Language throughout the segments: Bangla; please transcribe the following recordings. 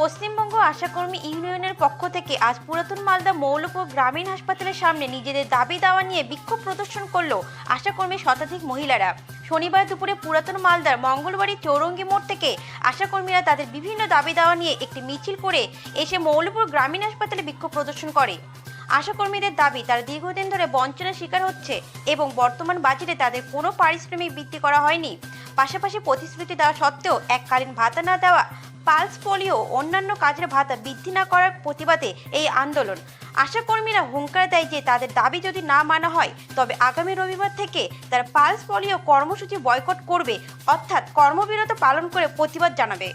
পশ্চিমবঙ্গ আশাকর্মী ইউনিয়নের পক্ষ থেকে আজ পুরাতন মালদা মৌলপুর গ্রামীণ হাসপাতালের সামনে নিজেদের দাবি দাওয়া নিয়ে বিক্ষোভ প্রদর্শন করল আশাকর্মী শতাধিক মহিলারা। শনিবার দুপুরে পুরাতন মালদার মঙ্গলবাড়ি চৌরঙ্গি মোড় থেকে আশাকর্মীরা তাদের বিভিন্ন দাবি দাওয়া নিয়ে একটি মিছিল করে এসে মৌলপুর গ্রামীণ হাসপাতালে বিক্ষোভ প্রদর্শন করে। আশাকর্মীদের দাবি, তারা দীর্ঘদিন ধরে বঞ্চনার শিকার হচ্ছে এবং বর্তমান বাজেটে তাদের কোনো পারিশ্রমিক বৃদ্ধি করা হয়নি। পাশাপাশি প্রতিশ্রুতি দেওয়া সত্ত্বেও এককালীন ভাতা না দেওয়া, পালস পোলিও অন্যান্য কাজের ভাতা বৃদ্ধি না করার প্রতিবাদে এই আন্দোলন। আশাকর্মীরা হুঙ্কার দেয় যে তাদের দাবি যদি না মানা হয়, তবে আগামী রবিবার থেকে তারা পালস পোলিও কর্মসূচি বয়কট করবে, অর্থাৎ কর্মবিরত পালন করে প্রতিবাদ জানাবে।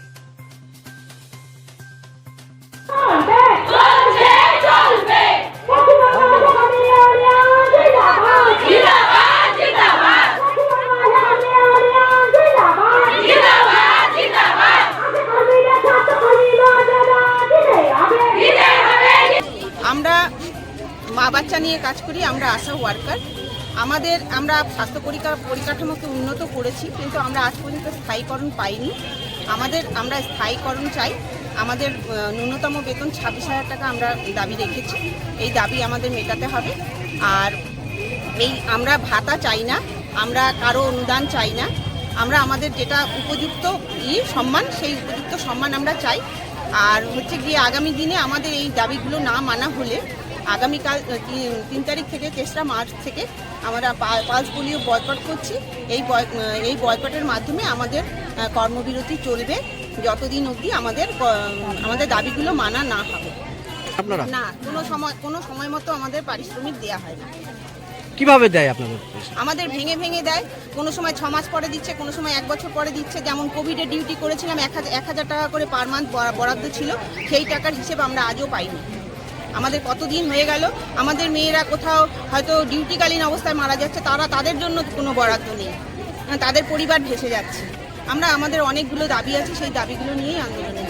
আমরা মা বাচ্চা নিয়ে কাজ করি, আমরা আশা ওয়ার্কার আমাদের, আমরা স্বাস্থ্য পরিকা পরিকাঠামোকে উন্নত করেছি, কিন্তু আমরা আজ পর্যন্ত স্থায়ীকরণ পাইনি। আমাদের, আমরা স্থায়ীকরণ চাই। আমাদের ন্যূনতম বেতন ছাব্বিশ হাজার টাকা আমরা দাবি রেখেছি। এই দাবি আমাদের মেটাতে হবে। আর এই আমরা ভাতা চাই না, আমরা কারও অনুদান চাই না। আমরা আমাদের যেটা উপযুক্ত ই সম্মান, সেই উপযুক্ত সম্মান আমরা চাই। আর হচ্ছে গিয়ে আগামী দিনে আমাদের এই দাবিগুলো না মানা হলে আগামীকাল তিন- তিন তারিখ থেকে তেসরা মার্চ থেকে আমরা পালস পোলিও বয়কট করছি। এই বয়- এই বয়কটের মাধ্যমে আমাদের কর্মবিরতি চলবে যতদিন অবধি আমাদের আমাদের দাবিগুলো মানা না হবে। না কোনো সময় কোনো সময় মতো আমাদের পারিশ্রমিক দেওয়া হয় না। কীভাবে দেয় আপনাদের আমাদের ভেঙে ভেঙে দেয়। কোনো সময় ছ মাস পরে দিচ্ছে, কোনো সময় এক বছর পরে দিচ্ছে। যেমন কোভিডে ডিউটি করেছিলাম, এক হাজার এক হাজার টাকা করে পার মান্থ বরাদ্দ ছিল। সেই টাকার হিসেব আমরা আজও পাইনি। আমাদের কতদিন হয়ে গেল, আমাদের মেয়েরা কোথাও হয়তো ডিউটিকালীন অবস্থায় মারা যাচ্ছে, তারা তাদের জন্য কোনো বরাদ্দ নেই। তাদের পরিবার ভেসে যাচ্ছে। আমরা আমাদের অনেকগুলো দাবি আছে, সেই দাবিগুলো নিয়েই আন্দোলনে।